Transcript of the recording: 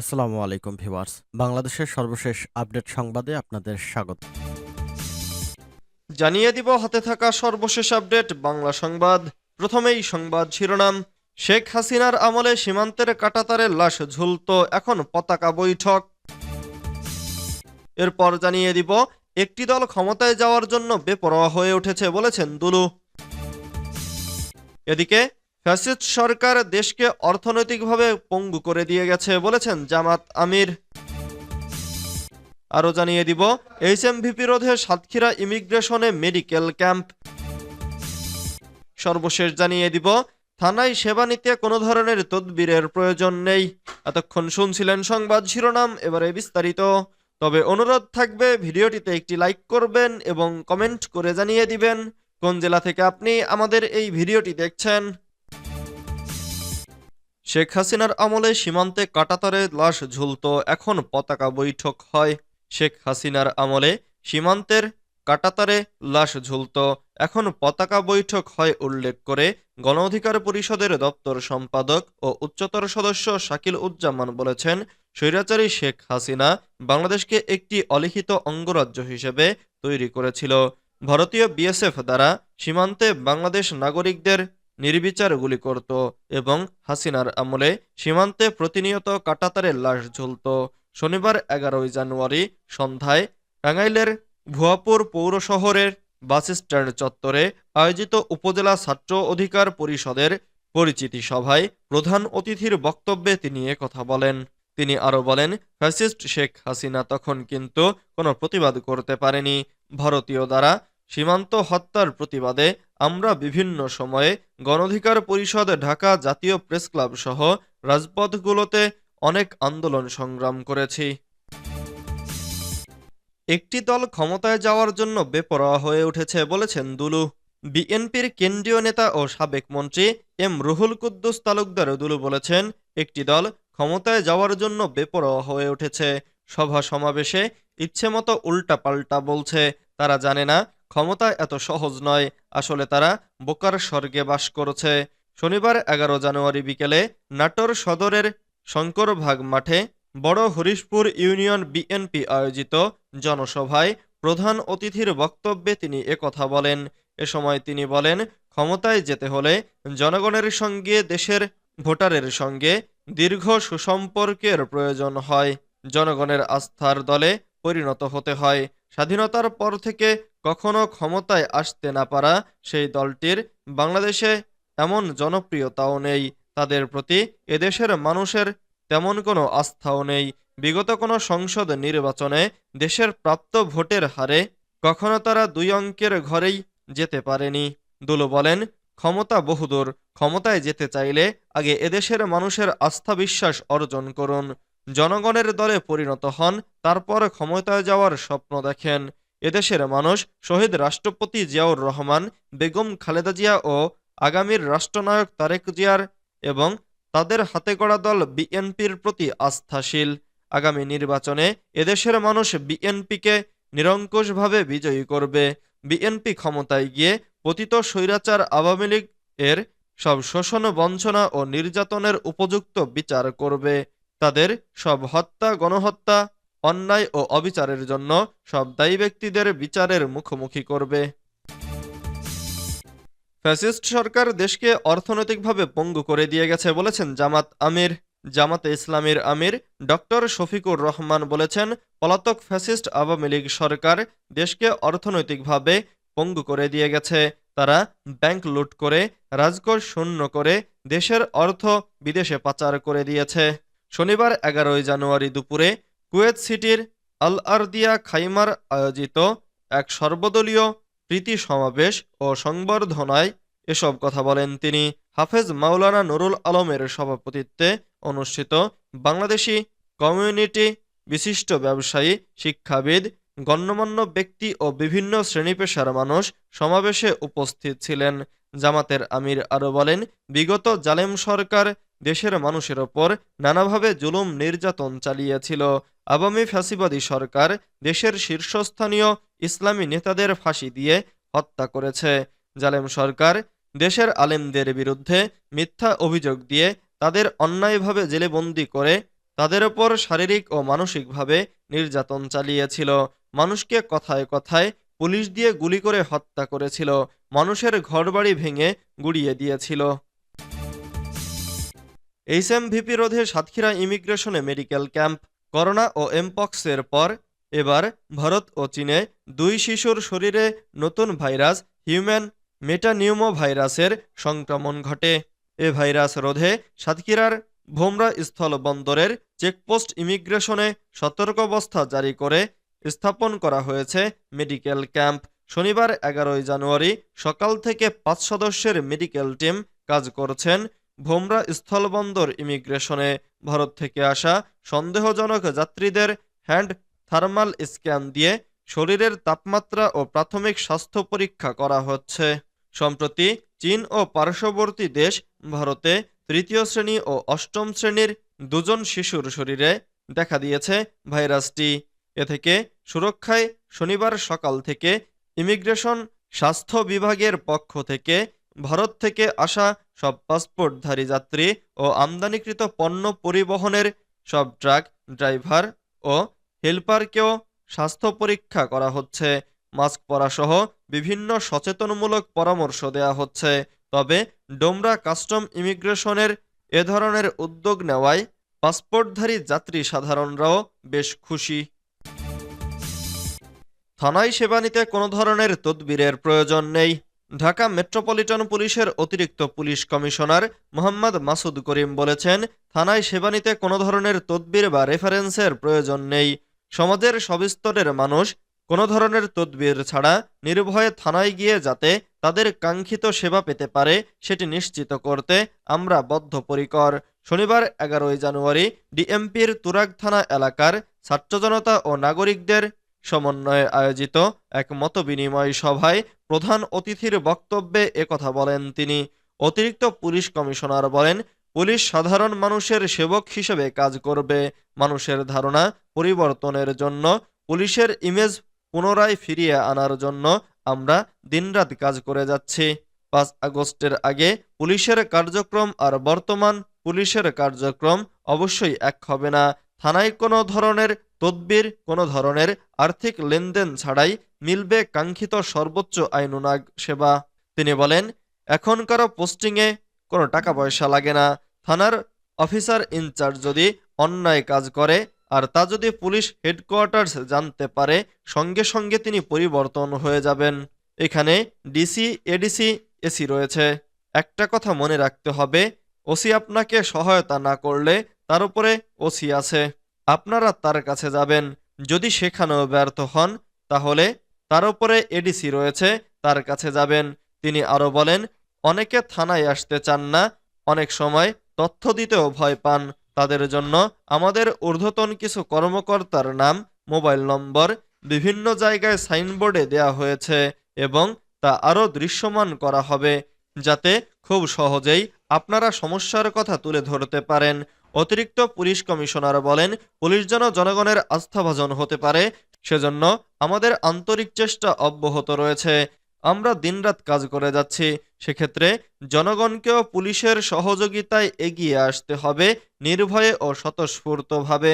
আসসালামু আলাইকুম ভিউয়ার্স। বাংলাদেশের সর্বশেষ আপডেট সংবাদে আপনাদের স্বাগত। জানিয়ে দিব, হাতে থাকা সর্বশেষ আপডেট, বাংলা সংবাদ। প্রথমেই সংবাদ শিরোনাম, শেখ হাসিনার আমলে সীমান্তের কাটাতারের লাশ ঝুলত, এখন পতাকা বৈঠক। এরপর জানিয়ে দিব, একটি দল ক্ষমতায় যাওয়ার জন্য বেপরোয়া হয়ে উঠেছে বলেছেন দুলু। এদিকে ফ্যাসিস্ট সরকার দেশকে অর্থনৈতিকভাবে পঙ্গু করে দিয়ে গেছে, বলেছেন জামাত আমির। আরও জানিয়ে দিব এইচ এম এইচএমভি রোধে সাতক্ষীরা ইমিগ্রেশনে মেডিকেল ক্যাম্প। সর্বশেষ জানিয়ে দিব, থানায় সেবা নিতে কোনো ধরনের তদবিরের প্রয়োজন নেই। এতক্ষণ শুনছিলেন সংবাদ শিরোনাম, এবারে বিস্তারিত। তবে অনুরোধ থাকবে, ভিডিওটিতে একটি লাইক করবেন এবং কমেন্ট করে জানিয়ে দিবেন। কোন জেলা থেকে আপনি আমাদের এই ভিডিওটি দেখছেন? শেখ হাসিনার আমলে সীমান্তে কাটাতারে লাশ ঝুলত, এখন পতাকা বৈঠক হয়। শেখ হাসিনার আমলে সীমান্তের কাটাতারে লাশ ঝুলত, এখন পতাকা বৈঠক হয় উল্লেখ করে গণ অধিকার পরিষদের দপ্তর সম্পাদক ও উচ্চতর সদস্য শাকিল উজ্জামান বলেছেন, স্বৈরাচারী শেখ হাসিনা বাংলাদেশকে একটি অলিখিত অঙ্গরাজ্য হিসেবে তৈরি করেছিল। ভারতীয় বিএসএফ দ্বারা সীমান্তে বাংলাদেশ নাগরিকদের নির্বিচার গুলি করত এবং হাসিনার আমলে সীমান্তে প্রতিনিয়ত কাটাতারে লাশ ঝুলত। শনিবার এগারোই জানুয়ারি সন্ধ্যায় টাঙ্গাইলের ভুয়াপুর পৌর শহরের বাস স্ট্যান্ড চত্বরে আয়োজিত উপজেলা ছাত্র অধিকার পরিষদের পরিচিতি সভায় প্রধান অতিথির বক্তব্যে তিনি কথা বলেন। তিনি আরও বলেন, ফ্যাসিস্ট শেখ হাসিনা তখন কিন্তু কোনো প্রতিবাদ করতে পারেনি। ভারতীয় দ্বারা সীমান্ত হত্যার প্রতিবাদে আমরা বিভিন্ন সময়ে গণঅধিকার পরিষদ, ঢাকা জাতীয় প্রেস ক্লাব সহ রাজপথগুলোতে অনেক আন্দোলন সংগ্রাম করেছি। একটি দল ক্ষমতায় যাওয়ার জন্য বেপরোয়া হয়ে উঠেছে বলেছেন দুলু। বিএনপির কেন্দ্রীয় নেতা ও সাবেক মন্ত্রী এম রুহুল কুদ্দুস তালুকদার দুলু বলেছেন, একটি দল ক্ষমতায় যাওয়ার জন্য বেপরোয়া হয়ে উঠেছে। সভা সমাবেশে ইচ্ছেমতো উল্টাপাল্টা বলছে, তারা জানে না ক্ষমতা এত সহজ নয়। আসলে তারা বোকার স্বর্গে বাস করছে। শনিবার এগারো জানুয়ারি বিকেলে নাটোর সদরের শঙ্করভাগ মাঠে বড় হরিশপুর ইউনিয়ন বিএনপি আয়োজিত জনসভায় প্রধান অতিথির বক্তব্যে তিনি একথা বলেন। এ সময় তিনি বলেন, ক্ষমতায় যেতে হলে জনগণের সঙ্গে, দেশের ভোটারের সঙ্গে দীর্ঘ সুসম্পর্কের প্রয়োজন হয়। জনগণের আস্থার দলে পরিণত হতে হয়। স্বাধীনতার পর থেকে কখনো ক্ষমতায় আসতে না পারা সেই দলটির বাংলাদেশে এমন জনপ্রিয়তাও নেই। তাদের প্রতি এদেশের মানুষের তেমন কোনো আস্থাও নেই। বিগত কোনো সংসদ নির্বাচনে দেশের প্রাপ্ত ভোটের হারে কখনো তারা দুই অঙ্কের ঘরেই যেতে পারেনি। দুলু বলেন, ক্ষমতা বহুদূর, ক্ষমতায় যেতে চাইলে আগে এদেশের মানুষের আস্থা বিশ্বাস অর্জন করুন। জনগণের দলে পরিণত হন, তারপর ক্ষমতায় যাওয়ার স্বপ্ন দেখেন। এদেশের মানুষ শহীদ রাষ্ট্রপতি জিয়াউর রহমান, বেগম খালেদা জিয়া ও আগামীর রাষ্ট্রনায়ক তারেক জিয়ার এবং তাদের হাতে গড়া দল বিএনপির প্রতি আস্থাশীল। আগামী নির্বাচনে এদেশের মানুষ বিএনপিকে নিরঙ্কুশভাবে বিজয়ী করবে। বিএনপি ক্ষমতায় গিয়ে পতিত স্বৈরাচার আওয়ামী লীগ এর সব শোষণ, বঞ্চনা ও নির্যাতনের উপযুক্ত বিচার করবে। তাদের সব হত্যা, গণহত্যা অন্যায় ও অবিচারের জন্য সব দায়ী ব্যক্তিদের বিচারের মুখোমুখি করবে। ফ্যাসিস্ট সরকার দেশকে অর্থনৈতিকভাবে পঙ্গু করে দিয়ে গেছে বলেছেন জামাত আমির। জামাতে ইসলামীর আমির ডক্টর শফিকুর রহমান বলেছেন, পলাতক ফ্যাসিস্ট আওয়ামী লীগ সরকার দেশকে অর্থনৈতিকভাবে পঙ্গু করে দিয়ে গেছে। তারা ব্যাংক লুট করে, রাজকোষ শূন্য করে দেশের অর্থ বিদেশে পাচার করে দিয়েছে। শনিবার এগারোই জানুয়ারি দুপুরে কুয়েত সিটির আল আরদিয়া খাইমার আয়োজিত এক সর্বদলীয় প্রীতি সমাবেশ ও সংবর্ধনায় এসব কথা বলেন তিনি। হাফেজ মাওলানা নুরুল আলমের সভাপতিত্বে অনুষ্ঠিত বাংলাদেশি কমিউনিটি বিশিষ্ট ব্যবসায়ী, শিক্ষাবিদ, গণ্যমান্য ব্যক্তি ও বিভিন্ন শ্রেণি পেশার মানুষ সমাবেশে উপস্থিত ছিলেন। জামাতের আমির আরও বলেন, বিগত জালেম সরকার দেশের মানুষের ওপর নানাভাবে জুলুম নির্যাতন চালিয়েছিল। আওয়ামী ফ্যাসিবাদী সরকার দেশের শীর্ষস্থানীয় ইসলামী নেতাদের ফাঁসি দিয়ে হত্যা করেছে। জালেম সরকার দেশের আলেমদের বিরুদ্ধে মিথ্যা অভিযোগ দিয়ে তাদের অন্যায়ভাবে জেলেবন্দি করে তাদের ওপর শারীরিক ও মানসিকভাবে নির্যাতন চালিয়েছিল। মানুষকে কথায় কথায় পুলিশ দিয়ে গুলি করে হত্যা করেছিল। মানুষের ঘরবাড়ি ভেঙে গুড়িয়ে দিয়েছিল। এইচএমভিপি রোধে সাতক্ষীরা ইমিগ্রেশনে মেডিকেল ক্যাম্প, করোনা ও এমপক্সের পর এবার ভারত ও চীনে দুই শিশুর শরীরে নতুন ভাইরাস হিউম্যান মেটানিউমো ভাইরাসের সংক্রমণ ঘটে। এ ভাইরাস রোধে সাতক্ষীরার ভোমরা স্থল বন্দরের চেকপোস্ট ইমিগ্রেশনে সতর্কাবস্থা জারি করে স্থাপন করা হয়েছে মেডিকেল ক্যাম্প। শনিবার এগারোই জানুয়ারি সকাল থেকে পাঁচ সদস্যের মেডিকেল টিম কাজ করছেন ভোমরা স্থলবন্দর ইমিগ্রেশনে ভারত থেকে আসা সন্দেহজনক যাত্রীদের হ্যান্ড থার্মাল স্ক্যান দিয়ে শরীরের তাপমাত্রা ও প্রাথমিক স্বাস্থ্য পরীক্ষা করা হচ্ছে। সম্প্রতি চীন ও পার্শ্ববর্তী দেশ ভারতে তৃতীয় শ্রেণি ও অষ্টম শ্রেণির দুজন শিশুর শরীরে দেখা দিয়েছে ভাইরাসটি। এ থেকে সুরক্ষায় শনিবার সকাল থেকে ইমিগ্রেশন স্বাস্থ্য বিভাগের পক্ষ থেকে ভারত থেকে আসা সব পাসপোর্টধারী যাত্রী ও আমদানিকৃত পণ্য পরিবহনের সব ট্রাক, ড্রাইভার ও হেল্পারকেও স্বাস্থ্য পরীক্ষা করা হচ্ছে। মাস্ক পরা সহ বিভিন্ন সচেতনমূলক পরামর্শ দেয়া হচ্ছে। তবে ডোমরা কাস্টম ইমিগ্রেশনের এ ধরনের উদ্যোগ নেওয়ায় পাসপোর্টধারী যাত্রী সাধারণরাও বেশ খুশি। থানায় সেবা নিতে কোনো ধরনের তদবিরের প্রয়োজন নেই। ঢাকা মেট্রোপলিটন পুলিশের অতিরিক্ত পুলিশ কমিশনার মোহাম্মদ মাসুদ করিম বলেছেন, থানায় সেবা নিতে কোনো ধরনের তদবির বা রেফারেন্সের প্রয়োজন নেই। সমাজের সবিস্তরের মানুষ কোনো ধরনের তদবির ছাড়া নির্ভয়ে থানায় গিয়ে যাতে তাদের কাঙ্ক্ষিত সেবা পেতে পারে সেটি নিশ্চিত করতে আমরা বদ্ধপরিকর। শনিবার এগারোই জানুয়ারি ডিএমপির তুরাগ থানা এলাকার ছাত্র জনতা ও নাগরিকদের সমন্বয়ে আয়োজিত এক মতবিনিময় সভায় প্রধান অতিথির বক্তব্যে একথা বলেন তিনি। অতিরিক্ত পুলিশ কমিশনার বলেন, পুলিশ সাধারণ মানুষের সেবক হিসেবে কাজ করবে। মানুষের ধারণা পরিবর্তনের জন্য, পুলিশের ইমেজ পুনরায় ফিরিয়ে আনার জন্য আমরা দিনরাত কাজ করে যাচ্ছি। পাঁচ আগস্টের আগে পুলিশের কার্যক্রম আর বর্তমান পুলিশের কার্যক্রম অবশ্যই এক হবে না। থানায় কোনো ধরনের তদবির কোনো ধরনের আর্থিক লেনদেন ছাড়াই মিলবে কাঙ্ক্ষিত সর্বোচ্চ আইনুনাগ সেবা। তিনি বলেন এখন কারও পোস্টিংয়ে কোনো টাকা পয়সা লাগে না। থানার অফিসার ইনচার্জ যদি অন্যায় কাজ করে, আর তা যদি পুলিশ হেডকোয়ার্টার্স জানতে পারে, সঙ্গে সঙ্গে তিনি পরিবর্তন হয়ে যাবেন। এখানে ডিসি, এডিসি, এসি রয়েছে। একটা কথা মনে রাখতে হবে, ওসি আপনাকে সহায়তা না করলে তার উপরে ওসি আছে। আপনারা তার কাছে যাবেন। যদি সেখানেও ব্যর্থ হন, তাহলে তার উপরে এডিসি রয়েছে, তার কাছে যাবেন। তিনি আরও বলেন, অনেকে থানায় আসতে চান না, অনেক সময় তথ্য দিতেও ভয় পান। তাদের জন্য আমাদের ঊর্ধ্বতন কিছু কর্মকর্তার নাম, মোবাইল নম্বর, বিভিন্ন জায়গায় সাইনবোর্ডে দেয়া হয়েছে এবং তা আরও দৃশ্যমান করা হবে, যাতে খুব সহজেই আপনারা সমস্যার কথা তুলে ধরতে পারেন। অতিরিক্ত পুলিশ কমিশনার বলেন, পুলিশ যেন জনগণের আস্থাভাজন হতে পারে, সেজন্য আমাদের আন্তরিক চেষ্টা অব্যাহত রয়েছে। আমরা দিনরাত কাজ করে যাচ্ছি। সেক্ষেত্রে জনগণকেও পুলিশের সহযোগিতায় এগিয়ে আসতে হবে নির্ভয়ে ও স্বতঃস্ফূর্তভাবে।